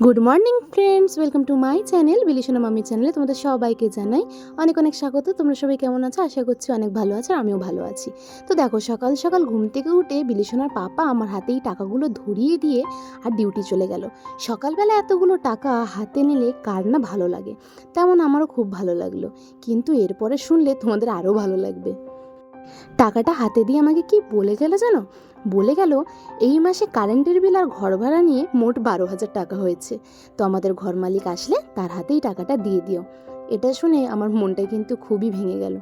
Good morning friends welcome to my channel বিলিশনা মামি চ্যানেলে তোমাদের সবাইকে জানাই অনেক অনেক স্বাগত। তোমরা সবাই কেমন আছো? আশা করছি অনেক ভালো আছো, আমিও ভালো আছি। তো দেখো, সকাল সকাল ঘুম থেকে উঠে বিলিশনার পাপা আমার হাতেই টাকাগুলো ধরিয়ে দিয়ে আর ডিউটি চলে গেল। সকালবেলা এতগুলো টাকা হাতে নিলে কার না ভালো লাগে? তেমন আমারও খুব ভালো লাগল। কিন্তু এরপরে শুনলে তোমাদের আরও ভালো লাগবে। টাকাটা হাতে দিয়ে আমাকে কি বলে গেল জানো? বলে গেল, এই মাসে কারেন্টের বিল আর ঘর ভাড়া নিয়ে মোট বারো হাজার টাকা হয়েছে। তো আমাদের ঘর মালিক আসলে তার হাতেই টাকাটা দিয়ে দিও। এটা শুনে আমার মনটা কিন্তু খুবই ভেঙে গেল।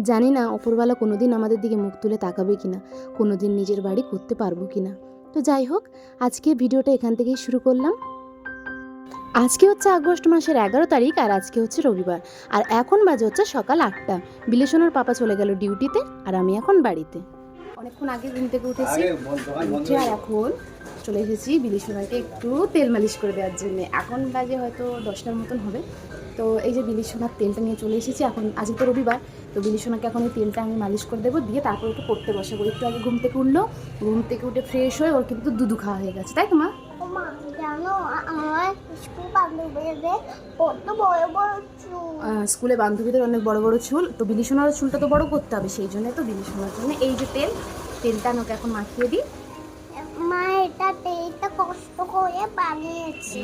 জানি না অপরবেলা কোনো দিন আমাদের দিকে মুখ তুলে তাকাবে কিনা কোনো দিন নিজের বাড়ি করতে পারব কিনা। তো যাই হোক, আজকে ভিডিওটা এখান থেকেই শুরু করলাম। আজকে হচ্ছে আগস্ট মাসের এগারো তারিখ আর আজকে হচ্ছে রবিবার। আর এখন বাজে হচ্ছে সকাল আটটা। বিলেশনার পাপা চলে গেল ডিউটিতে আর আমি এখন বাড়িতে। অনেকক্ষণ আগে ঘুম থেকে উঠেছি। উঠে আর এখন চলে এসেছি বিলিসোনাকে একটু তেল মালিশ করে দেওয়ার জন্য। এখন বাজে হয়তো দশটার মতন হবে। তো এই যে বিলিসোনার তেলটা নিয়ে চলে এসেছি এখন আজকে তো রবিবার তো বিলিসোনাকে এখন এই তেলটা আমি মালিশ করে দেবো দিয়ে তারপর একটু পড়তে বসাবো। একটু আগে ঘুম থেকে উঠল ঘুম থেকে উঠে ফ্রেশ হয়ে ওর কিন্তু দুধু খাওয়া হয়ে গেছে। তাই তো মা? স্কুল বান্ধবীদের কত বড় বড় চুল স্কুলে বান্ধবীদের অনেক বড় বড় চুল। তো বিলিসোনার চুলটা তো বড় করতে হবে সেই জন্য তো বিলিসোনার জন্য এই যে তেল তেলটা ওকে এখন মাখিয়ে দিই। মা এটা তেলটা কষ্ট করে বানিয়েছে।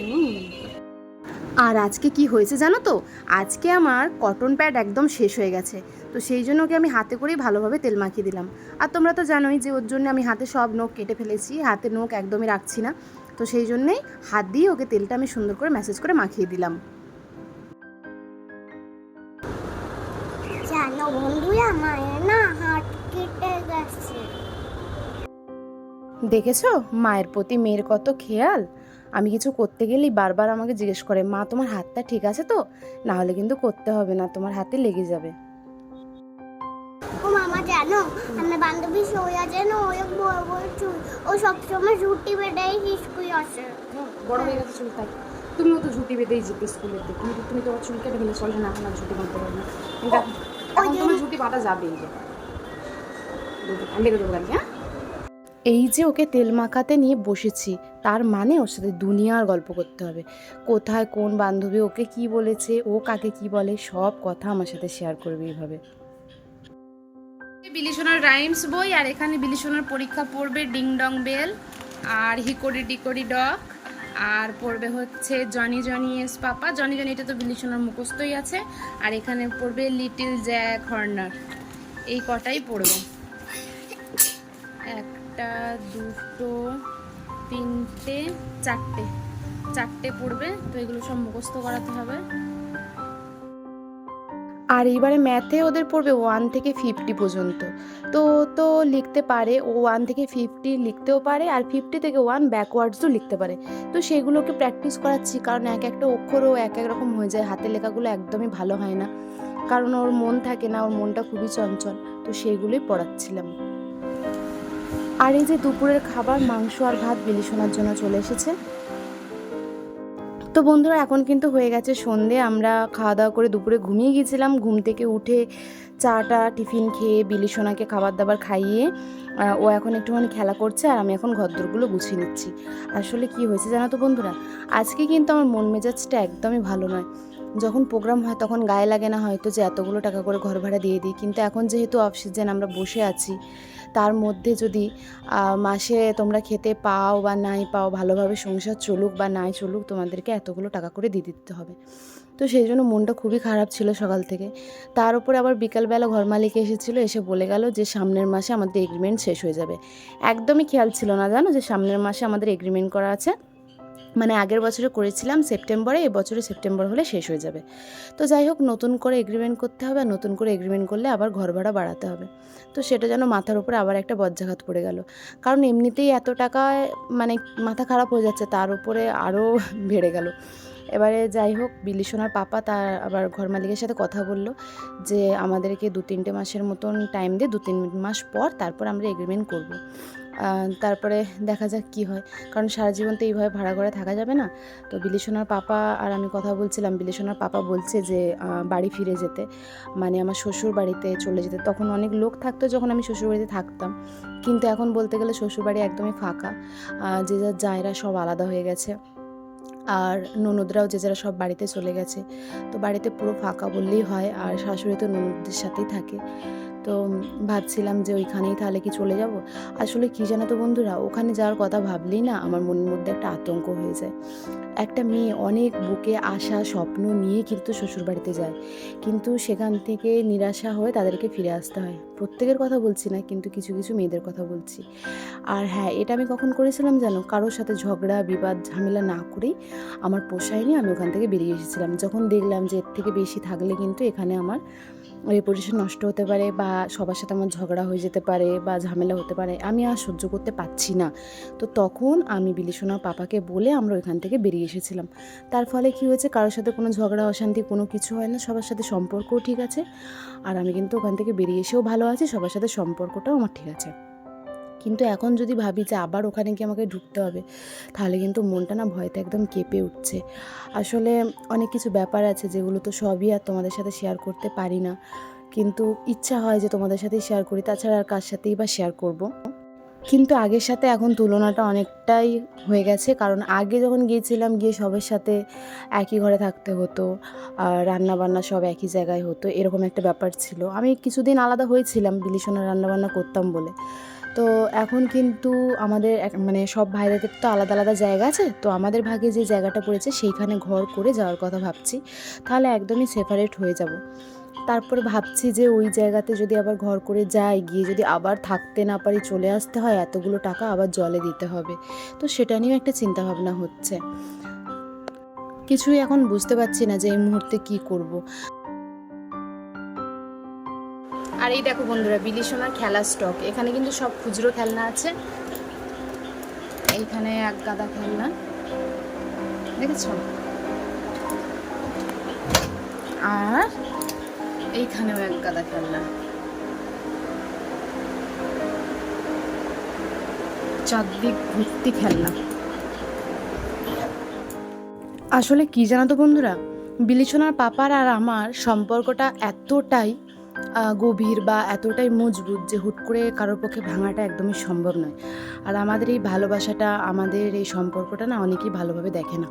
আর আজকে কি হয়েছে জানো তো? আজকে আমার কটন প্যাড একদম শেষ হয়ে গেছে। তো সেই জন্য ওকে আমি হাতে করেই ভালোভাবে তেল মাখিয়ে দিলাম। আর তোমরা তো জানোই যে ওর জন্য আমি হাতে সব নখ কেটে ফেলেছি। হাতে নখ একদমই রাখছি না। তো সেই জন্যেই হাত দিয়ে ওকে তেলটা আমি সুন্দর করে মেসেজ করে মাখিয়ে দিলাম। জানো বন্ধুরা মায়ের না হাত কেটে গেছে। দেখেছ? মায়ের প্রতি মেয়ের কত খেয়াল? আমি কিছু করতে গেলেই বারবার আমাকে জিজ্ঞেস করে মা তোমার হাতটা ঠিক আছে তো? না হলে কিন্তু করতে হবে না তোমার হাতে লেগে যাবে। মামা জানো? আমার বান্ধবী সোয়া যেন অনেক বড় বড় চুল। ও সবসময় রুটি বেটাই স্কুল আসে। বড় হয়ে গেছে চুল তাই। তুমিও তো ঝুটি বেঁধেই যেতে স্কুলের দিকে কিন্তু তুমি তোমার চুল কেটে ফেলে চলে না এখন আর ঝুটি বাঁধতে পারবে না। এখন- ওই তোমার ঝুটি বাঁধা যাবেই। যে আমি বেরো দেবো হ্যাঁ? এই যে ওকে তেল মাখাতে নিয়ে বসেছি তার মানে ওর সাথে দুনিয়ার গল্প করতে হবে। কোথায় কোন বান্ধবী ওকে কি বলেছে ও কাকে কি বলে সব কথা আমার সাথে শেয়ার করবে এইভাবে। বিলিশনার রাইমস বই, আর এখানে বিলিশনার পরীক্ষা পড়বে ডিং ডং বেল আর হিকোরি ডিকোরি ডক। আর পড়বে হচ্ছে Johnny Johnny yes papa. Johnny Johnny এটা তো বিলিশনার মুখস্থই আছে। আর এখানে পড়বে লিটিল জ্যাক হর্নার। এই কটাই পড়বে। একটা, দুটো, তিনটে, চারটে। চারটে পড়বে। তো এগুলো সব মুখস্থ করাতে হবে। আর এইবারে ম্যাথে ওদের পড়বে ওয়ান থেকে ফিফটি পর্যন্ত। তো তো লিখতে পারে, ও ওয়ান থেকে ফিফটি লিখতেও পারে আর ফিফটি থেকে ওয়ান ব্যাকওয়ার্ডসও লিখতে পারে। তো সেগুলোকে প্র্যাকটিস করাচ্ছি, কারণ এক একটা অক্ষরও এক এক রকম হয়ে যায়, হাতের লেখাগুলো একদমই ভালো হয় না। কারণ ওর মন থাকে না, ওর মনটা খুবই চঞ্চল, তো সেইগুলোই পড়াচ্ছিলাম। আর এই যে দুপুরের খাবার, মাংস আর ভাত বিলি শোনার জন্য চলে এসেছে। তো বন্ধুরা, এখন কিন্তু হয়ে গেছে সন্ধে। আমরা খাওয়া দাওয়া করে দুপুরে ঘুমিয়ে গিয়েছিলাম। ঘুম থেকে উঠে চাটা, টিফিন খেয়ে বিলি সোনাকে খাবার দাবার খাইয়ে ও এখন একটুখানি খেলা করছে আর আমি এখন ঘরদোরগুলো গুছিয়ে নিচ্ছি। আসলে কি হয়েছে জানো তো বন্ধুরা? আজকে কিন্তু আমার মন মেজাজটা একদমই ভালো নয়। যখন প্রোগ্রাম হয় তখন গায়ে লাগে না হয়তো যে এতগুলো টাকা করে ঘর ভাড়া দিয়ে দিই। কিন্তু এখন যেহেতু অফ সিজন আমরা বসে আছি তার মধ্যে যদি মাসে তোমরা খেতে পাও বা নাই পাও, ভালোভাবে সংসার চলুক বা নাই চলুক, তোমাদেরকে এতগুলো টাকা করে দিয়ে দিতে হবে। তো সেই জন্য মনটা খুবই খারাপ ছিল সকাল থেকে। তার উপরে আবার বিকালবেলা ঘর মালিক এসেছিল, এসে বলে গেল যে সামনের মাসে আমাদের এগ্রিমেন্ট শেষ হয়ে যাবে। একদমই খেয়াল ছিল না, জানো? যে সামনের মাসে আমাদের এগ্রিমেন্ট করা আছে। মানে আগের বছরে করেছিলাম সেপ্টেম্বরে এবছরে সেপ্টেম্বর হলে শেষ হয়ে যাবে। তো যাই হোক, নতুন করে এগ্রিমেন্ট করতে হবে আর নতুন করে এগ্রিমেন্ট করলে আবার ঘর ভাড়া বাড়াতে হবে। তো সেটা যেন মাথার উপরে আবার একটা বজ্রাঘাত পড়ে গেল। কারণ এমনিতেই এত টাকায় মানে মাথা খারাপ হয়ে যাচ্ছে, তার উপরে আরও বেড়ে গেল। এবারে যাই হোক বিলি সোনার পাপা তার আবার ঘর মালিকের সাথে কথা বলল যে, আমাদেরকে দু তিনটে মাসের মতন টাইম দিয়ে দু তিন মাস পর তারপর আমরা এগ্রিমেন্ট করব। তারপরে দেখা যাক কি হয়। কারণ সারা জীবন তো এইভাবে ভাড়া করে থাকা যাবে না। তো বিলিসোনার পাপা আর আমি কথা বলছিলাম বিলিসোনার পাপা বলছে যে বাড়ি ফিরে যেতে। মানে আমার শ্বশুর বাড়িতে চলে যেতে। তখন অনেক লোক থাকতো যখন আমি শ্বশুর বাড়িতে থাকতাম। কিন্তু এখন বলতে গেলে শ্বশুর বাড়ি একদমই ফাঁকা। যে যার জায়রা সব আলাদা হয়ে গেছে। আর ননদরাও যে যারা সব বাড়িতে চলে গেছে। তো বাড়িতে পুরো ফাঁকা বললেই হয়। আর শাশুড়ি তো ননদদের সাথেই থাকে। তো ভাবছিলাম যে ওইখানেই তাহলে কি চলে যাব। আসলে কি জানো তো বন্ধুরা, ওখানে যাওয়ার কথা ভাবলেই না আমার মনের মধ্যে একটা আতঙ্ক হয়ে যায়। একটা মেয়ে অনেক বুকে আশা স্বপ্ন নিয়ে কিন্তু শ্বশুরবাড়িতে যায়। কিন্তু সেখান থেকে নিরাশা হয়ে তাদেরকে ফিরে আসতে হয়। প্রত্যেকের কথা বলছি না, কিন্তু কিছু কিছু মেয়েদের কথা বলছি। আর হ্যাঁ এটা আমি কখন করেছিলাম জানো? কারোর সাথে ঝগড়া, বিবাদ, ঝামেলা না করেই আমার পোষায়নি, আমি ওখান থেকে বেরিয়ে এসেছিলাম। যখন দেখলাম যে এর থেকে বেশি থাকলে কিন্তু এখানে আমার রেপুটেশন নষ্ট হতে পারে বা সবার সাথে আমার ঝগড়া হয়ে যেতে পারে বা ঝামেলা হতে পারে, আমি আর সহ্য করতে পারছি না। তো তখন আমি বিলিসোনা পাপাকে বলে আমরা ওইখান থেকে বেরিয়ে এসেছিলাম। তার ফলে কি হয়েছে, কারোর সাথে কোনো ঝগড়া, অশান্তি কোনো কিছু হয় না, সবার সাথে সম্পর্কও ঠিক আছে। আর আমি কিন্তু ওখান থেকে বেরিয়ে এসেও ভালো আছি, সবার সাথে সম্পর্কটাও আমার ঠিক আছে। কিন্তু এখন যদি ভাবি যে আবার ওখানে গিয়ে আমাকে ঢুকতে হবে, তাহলে কিন্তু মনটা না ভয়তে একদম কেঁপে উঠছে। আসলে অনেক কিছু ব্যাপার আছে যেগুলো তো সবই আর তোমাদের সাথে শেয়ার করতে পারি না। কিন্তু ইচ্ছা হয় যে তোমাদের সাথেই শেয়ার করি, তাছাড়া আর কার সাথেই বা শেয়ার করব। কিন্তু আগের সাথে এখন তুলনাটা অনেকটাই হয়ে গেছে, কারণ আগে যখন গিয়েছিলাম গিয়ে সবার সাথে একই ঘরে থাকতে হতো, আর রান্না বান্না সব একই জায়গায় হতো, এরকম একটা ব্যাপার ছিল। আমি কিছুদিন আলাদা হয়েছিলাম, বিলিশনের রান্নাবান্না করতাম বলে। তো এখন কিন্তু আমাদের মানে সব ভাইদের তো আলাদা আলাদা জায়গা আছে, তো আমাদের ভাগে যে জায়গাটা পড়েছে সেইখানে ঘর করে যাওয়ার কথা ভাবছি, তাহলে একদমই সেপারেট হয়ে যাব। তারপরে ভাবছি যে ওই জায়গাতে যদি আবার ঘর করে যাই, গিয়ে যদি আবার থাকতে না পারি, চলে আসতে হয়, এতগুলো টাকা আবার জলে দিতে হবে, তো সেটা নিয়েও একটা চিন্তা ভাবনা হচ্ছে। কিছুই এখন বুঝতে পারছি না যে এই মুহূর্তে কি করব। আর এই দেখো বন্ধুরা বিলিসোনার খেলা স্টক এখানে কিন্তু সব খুচরো খেলনা আছে। এইখানে এক গাদা খেলনা। দেখেছ? আর এইখানেও এক গাদা খেলনা। চারদিক ভর্তি খেলনা। আসলে কি জানো তো বন্ধুরা? বিলিছনার পাপার আর আমার সম্পর্কটা এতটাই গভীর বা এতটাই মজবুত যে হুট করে কারোর পক্ষে ভাঙাটা একদমই সম্ভব নয়। আর আমাদের এই ভালোবাসাটা, আমাদের এই সম্পর্কটা না অনেকেই ভালোভাবে দেখে না।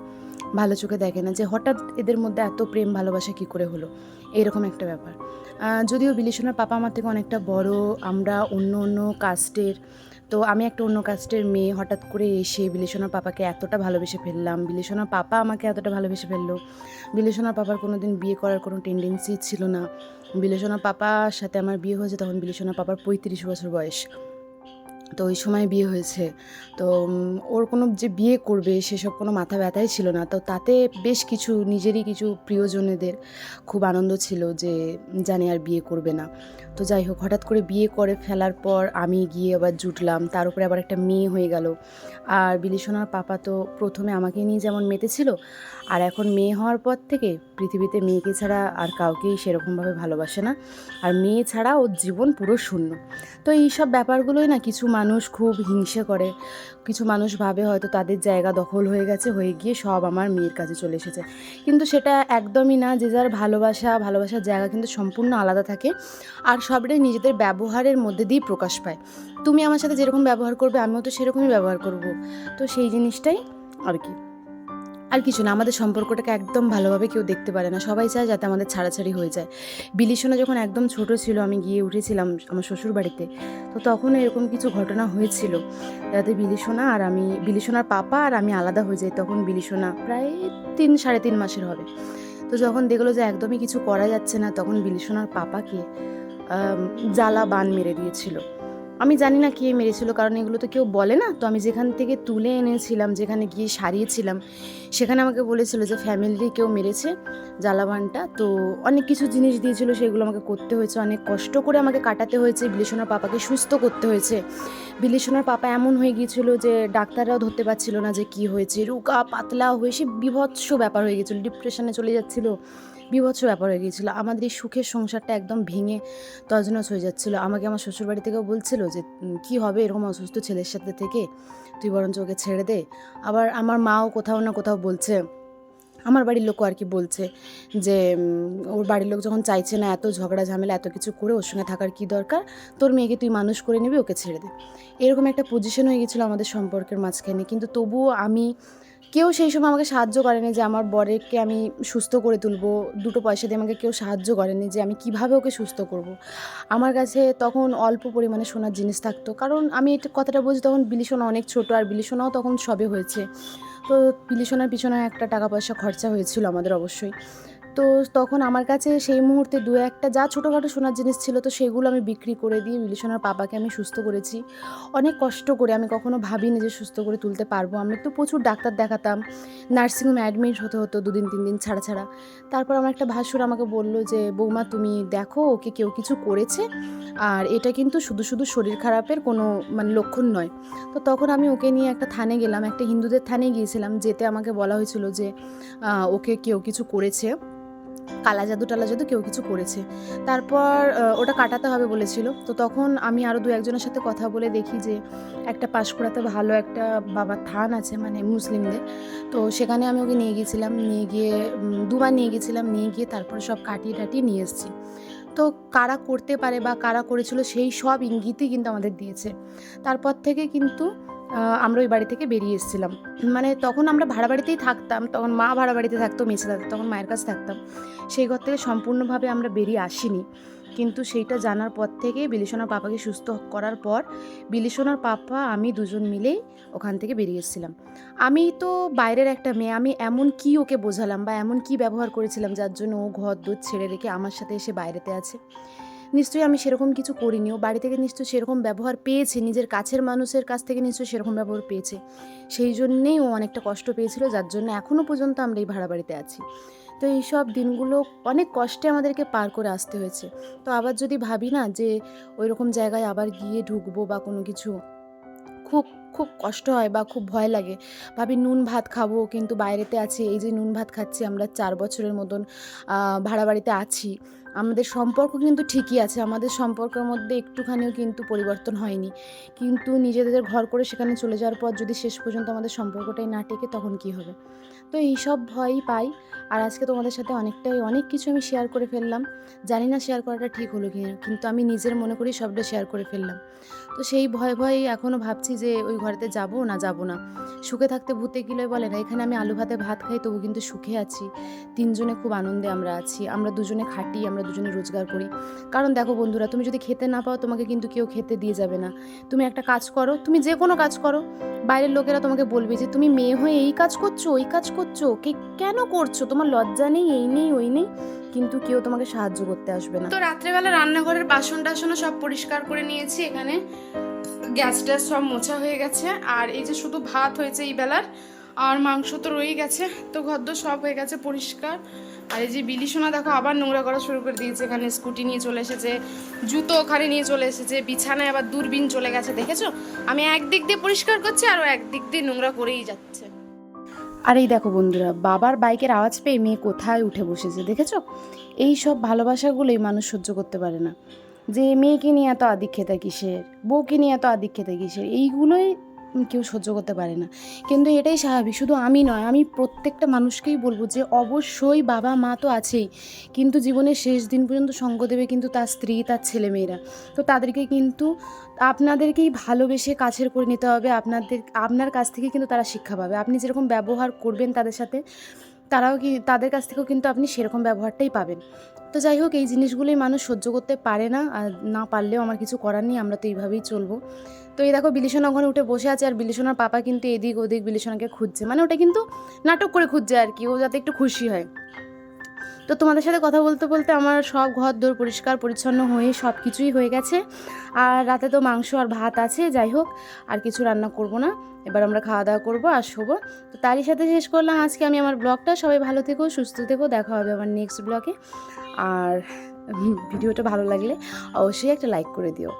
ভালো চোখে দেখে না যে হঠাৎ এদের মধ্যে এত প্রেম, ভালোবাসা কী করে হলো? এরকম একটা ব্যাপার। যদিও বিলিশনার পাপা আমার থেকে অনেকটা বড়, আমরা অন্য অন্য কাস্টের তো আমি একটা অন্য কাস্টের মেয়ে, হঠাৎ করে এসে বিলিশনার পাপাকে এতটা ভালোবেসে ফেললাম। বিলিশনার পাপা আমাকে এতটা ভালোবেসে ফেলল। বিলেশনার পাপার কোনো দিন বিয়ে করার কোনো টেন্ডেন্সি ছিল না। বিলেশনার পাপার সাথে আমার বিয়ে হয়েছে তখন বিলেসনা পাপার পঁয়ত্রিশ বছর বয়স। তো ওই সময় বিয়ে হয়েছে। তো ওর কোনো যে বিয়ে করবে সেসব কোনো মাথা ব্যথাই ছিল না। তো তাতে বেশ কিছু নিজেরই কিছু প্রিয়জনেদের খুব আনন্দ ছিল যে, জানে আর বিয়ে করবে না। তো যাই হোক, হঠাৎ করে বিয়ে করে ফেলার পর আমি গিয়ে আবার জুটলাম। তার উপরে আবার একটা মেয়ে হয়ে গেল। আর বিলিসোনার পাপা তো প্রথমে আমাকে নিয়ে যেমন মেতেছিল, আর এখন মেয়ে হওয়ার পর থেকে পৃথিবীতে মেয়েকে ছাড়া আর কাউকেই সেরকমভাবে ভালোবাসে না। আর মেয়ে ছাড়া ওর জীবন পুরো শূন্য। তো এই সব ব্যাপারগুলোই না কিছু মানুষ খুব হিংসে করে। কিছু মানুষ ভাবে হয়তো তাদের জায়গা দখল হয়ে গেছে, হয়ে গিয়ে সব আমার মেয়ের কাছে চলে এসেছে। কিন্তু সেটা একদমই না, যে যার ভালোবাসা, ভালোবাসার জায়গা কিন্তু সম্পূর্ণ আলাদা থাকে আর সবটাই নিজেদের ব্যবহারের মধ্যে দিয়েই প্রকাশ পায়। তুমি আমার সাথে যেরকম ব্যবহার করবে, আমিও তো সেরকমই ব্যবহার করব। তো সেই জিনিসটাই আর কি। আর কিছু না, আমাদের সম্পর্কটাকে একদম ভালোভাবে কেউ দেখতে পারে না। সবাই চায় যাতে আমাদের ছাড়াছাড়ি হয়ে যায়। বিলিসোনা যখন একদম ছোট ছিল, আমি গিয়ে উঠেছিলাম আমার শ্বশুর বাড়িতে। তো তখন এরকম কিছু ঘটনা হয়েছিল যাতে বিলিসোনা আর আমি বিলিসোনার পাপা আর আমি আলাদা হয়ে যাই, তখন বিলিসোনা প্রায় তিন, সাড়ে তিন মাসের হবে। তো যখন দেখল যে একদমই কিছু করা যাচ্ছে না, তখন বিলিসোনার পাপাকে জ্বালা বান মেরে দিয়েছিল। আমি জানি না কে মেরেছিল, কারণ এগুলো তো কেউ বলে না। তো আমি যেখান থেকে তুলে এনেছিলাম, যেখানে গিয়ে সারিয়েছিলাম, সেখানে আমাকে বলেছিল যে ফ্যামিলিরই কেউ মেরেছে জ্বালাবানটা। তো অনেক কিছু জিনিস দিয়েছিল, সেগুলো আমাকে করতে হয়েছে। অনেক কষ্ট করে আমাকে কাটাতে হয়েছে। বিলিসোনার পাপাকে সুস্থ করতে হয়েছে। বিলিসোনার পাপা এমন হয়ে গিয়েছিল যে ডাক্তাররাও ধরতে পারছিল না যে কি হয়েছে। রুকা পাতলা হয়ে সে বিভৎস ব্যাপার হয়ে গেছিল ডিপ্রেশনে চলে যাচ্ছিল। বিভৎস ব্যাপার হয়ে গিয়েছিল। আমাদের এই সুখের সংসারটা একদম ভেঙে তজনজ হয়ে যাচ্ছিল। আমাকে আমার শ্বশুরবাড়ি থেকেও বলছিল যে কি হবে এরকম অসুস্থ ছেলের সাথে থেকে? তুই বরঞ্চ ওকে ছেড়ে দে। আবার আমার মাও কোথাও না কোথাও বলছে, আমার বাড়ির লোকও আর কি বলছে যে ওর বাড়ির লোক যখন চাইছে না এত ঝগড়া ঝামেলা এত কিছু করে ওর সঙ্গে থাকার কি দরকার? তোর মেয়েকে তুই মানুষ করে নিবি, ওকে ছেড়ে দে। এরকম একটা পজিশন হয়ে গেছিল আমাদের সম্পর্কের মাঝখানে। কিন্তু তবুও আমি কেউ সেই সময় আমাকে সাহায্য করেনি যে আমার বরেরকে আমি সুস্থ করে তুলবো, দুটো পয়সা দিয়ে আমাকে কেউ সাহায্য করেনি যে আমি কীভাবে ওকে সুস্থ করব। আমার কাছে তখন অল্প পরিমাণে সোনার জিনিস থাকতো। কারণ আমি এটা কথাটা বলছি তখন বিলিসোনা অনেক ছোট আর বিলিসোনাও তখন সবে হয়েছে। তো বিলিসোনার পিছনে একটা টাকা পয়সা খরচা হয়েছিল আমাদের অবশ্যই। তো তখন আমার কাছে সেই মুহূর্তে দু একটা যা ছোটোখাটো সোনার জিনিস ছিল, তো সেগুলো আমি বিক্রি করে দিয়ে বিলিসোনার পাপাকে আমি সুস্থ করেছি। অনেক কষ্ট করে আমি কখনো ভাবিনি যে সুস্থ করে তুলতে পারব। আমি তো প্রচুর ডাক্তার দেখাতাম নার্সিংহোমে অ্যাডমিট হতে হতো দুদিন, তিন দিন ছাড়া ছাড়া। তারপর আমার একটা ভাসুর আমাকে বলল যে, বৌমা, তুমি দেখো, ওকে কেউ কিছু করেছে, আর এটা কিন্তু শুধু শুধু শরীর খারাপের কোনো মানে লক্ষণ নয়। তো তখন আমি ওকে নিয়ে একটা থানে গেলাম, একটা হিন্দুদের থানে গিয়েছিলাম, যেতে আমাকে বলা হয়েছিল যে ওকে কেউ কিছু করেছে। কালা জাদু টালা জাদু কেউ কিছু করেছে। তারপর ওটা কাটাতে হবে বলেছিল। তো তখন আমি আরও দু একজনের সাথে কথা বলে দেখি যে, একটা পাঁশকুড়াতে ভালো একটা বাবার থান আছে মানে মুসলিমদের। তো সেখানে আমি ওকে নিয়ে গিয়েছিলাম নিয়ে গিয়ে দুবার নিয়ে গেছিলাম, নিয়ে গিয়ে তারপর সব কাটিয়ে টাটিয়ে নিয়ে এসেছি। তো কারা করতে পারে বা কারা করেছিল সেই সব ইঙ্গিতই কিন্তু আমাদের দিয়েছে। তারপর থেকে কিন্তু আমরা ওই বাড়ি থেকে বেরিয়ে এসেছিলাম। মানে তখন আমরা ভাড়া বাড়িতেই থাকতাম, তখন মা ভাড়া বাড়িতে থাকতো মেছে থাকতো, তখন মায়ের কাছে থাকতাম। সেই ঘর থেকে সম্পূর্ণভাবে আমরা বেরিয়ে আসিনি। কিন্তু সেইটা জানার পর থেকে বিলিসোনার পাপাকে সুস্থ করার পর বিলিসোনার পাপা, আমি দুজন মিলেই ওখান থেকে বেরিয়ে এসেছিলাম। আমি তো বাইরের একটা মেয়ে, আমি এমন কি ওকে বোঝালাম বা এমন কি ব্যবহার করেছিলাম যার জন্য ও ঘর দূর ছেড়ে রেখে আমার সাথে এসে বাইরেতে আছে? নিশ্চয়ই আমি সেরকম কিছু করিনি। ও বাড়ি থেকে নিশ্চয়ই সেরকম ব্যবহার পেয়েছে। নিজের কাছের মানুষের কাছ থেকে নিশ্চয়ই সেরকম ব্যবহার পেয়েছে। সেই জন্যেই ও অনেকটা কষ্ট পেয়েছিল। যার জন্য এখনও পর্যন্ত আমরা এই ভাড়া বাড়িতে আছি। তো এইসব দিনগুলো অনেক কষ্টে আমাদেরকে পার করে আসতে হয়েছে। তো আবার যদি ভাবি না যে ওই রকম জায়গায় আবার গিয়ে ঢুকবো বা কোনো কিছু, খুব খুব কষ্ট হয় বা খুব ভয় লাগে। ভাবি নুন ভাত খাব, কিন্তু বাইরেতে আছি। এই যে নুন ভাত খাচ্ছি, আমরা চার বছরের মতন ভাড়া বাড়িতে আছি। আমাদের সম্পর্ক কিন্তু ঠিকই আছে। আমাদের সম্পর্কের মধ্যে একটুখানিও কিন্তু পরিবর্তন হয়নি। কিন্তু নিজেদের ঘর করে সেখানে চলে যাওয়ার পর যদি শেষ পর্যন্ত আমাদের সম্পর্কটাই না টেকে, তখন কি হবে? তো এইসব ভয়ই পাই। আর আজকে তোমাদের সাথে অনেকটাই অনেক কিছু আমি শেয়ার করে ফেললাম। জানি না শেয়ার করাটা ঠিক হলো কি না কিন্তু আমি নিজের মনে করি সবটা শেয়ার করে ফেললাম। তো সেই ভয় ভয়ে এখনও ভাবছি যে ওই ঘরেতে যাব না যাব না। সুখে থাকতে ভূতে গেলে বলে না, এখানে আমি আলু ভাতে ভাত খাই, তবু কিন্তু সুখে আছি। তিনজনে খুব আনন্দে আমরা আছি। আমরা দুজনে খাটি, আমরা দুজনে রোজগার করি। কারণ দেখো বন্ধুরা, তুমি যদি খেতে না পাও, তোমাকে কিন্তু কেউ খেতে দিয়ে যাবে না। তুমি একটা কাজ করো, তুমি যে কোনো কাজ করো। বাইরের লোকেরা তোমাকে বলবে যে, তুমি মেয়ে হয়ে এই কাজ করছ, ওই কাজ করছ? কে, কেন করছ? তোমার লজ্জা নেই, এই নেই, ওই নেই। কিন্তু কেউ তোমাকে সাহায্য করতে আসবে না। তো রাত্রেবেলা রান্নাঘরের বাসন টাসনও সব পরিষ্কার করে নিয়েছি। এখানে গ্যাস ট্যাস সব মোছা হয়ে গেছে। আর এই যে শুধু ভাত হয়েছে এই বেলার, আর মাংস তো রয়েই গেছে। তো ঘদ্দ সব হয়ে গেছে পরিষ্কার। আর এই যে বিলি সোনা, দেখো আবার নোংরা করা শুরু করে দিয়েছে। এখানে স্কুটি নিয়ে চলে এসেছে, জুতো ওখানে নিয়ে চলে এসেছে, বিছানায় আবার দূরবীন চলে গেছে, দেখেছ? আমি একদিক দিয়ে পরিষ্কার করছি আর একদিক দিয়ে নোংরা করেই যাচ্ছে। আর এই দেখো বন্ধুরা, বাবার বাইকের আওয়াজ পেয়ে মেয়ে কোথায় উঠে বসেছে, দেখেছ? এই সব ভালোবাসাগুলোই মানুষ সহ্য করতে পারে না। যে মেয়েকে নিয়ে এত আদিক্ষেতা কিসের? বউকে নিয়ে এত আদিক্ষেতা কিসের? এইগুলোই কেউ সহ্য করতে পারে না। কিন্তু এটাই স্বাভাবিক, শুধু আমি নয়, আমি প্রত্যেকটা মানুষকেই বলব যে অবশ্যই বাবা মা তো আছেই, কিন্তু জীবনের শেষ দিন পর্যন্ত সঙ্গ দেবে কিন্তু তার স্ত্রী, তার ছেলেমেয়েরা। তো তাদেরকে কিন্তু, আপনাদেরকেই ভালোবেসে কাছের করে নিতে হবে, আপনাদের, আপনার কাছ থেকে কিন্তু তারা শিক্ষা পাবে। আপনি যেরকম ব্যবহার করবেন তাদের সাথে তারাও কি, তাদের কাছ থেকেও কিন্তু আপনি সেরকম ব্যবহারটাই পাবেন। তো যাই হোক, এই জিনিসগুলোই মানুষ সহ্য করতে পারে না, আর না পারলেও আমার কিছু করার নেই, আমরা তো এইভাবেই চলবো। তো এই দেখো বিলিসোনা ওখানে উঠে বসে আছে, আর বিলিসোনার পাপা কিন্তু এদিক ওদিক বিলিসোনাকে খুঁজছে। মানে ওটা কিন্তু নাটক করে খুঁজছে আর কি, ও যাতে একটু খুশি হয়। তো তোমাদের সাথে কথা বলতে বলতে আমার সব ঘর দোর পরিষ্কার, পরিচ্ছন্ন হয়ে সব কিছুই হয়ে গেছে। আর রাতে তো মাংস আর ভাত আছে, যাই হোক, আর কিছু রান্না করব না। এবার আমরা খাওয়া দাওয়া করব আর শোবো তো তারই সাথে শেষ করলাম আজকে আমি আমার ব্লগটা। সবাই ভালো থেকো, সুস্থ থেকো, দেখা হবে আমার নেক্সট ব্লগে। আর ভিডিওটা ভালো লাগলে অবশ্যই একটা লাইক করে দিও।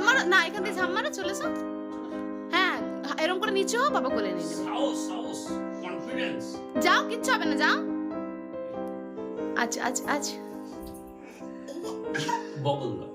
হ্যাঁ না এখান থেকে ঝাম্মারো চলেছো হ্যাঁ এরকম করে নিচে হো বাবা কোলে নিয়ে নেবে কনফিডেন্স যাও কিচ্ছু হবে না যাও। আচ্ছা আচ্ছা আচ্ছা। দাও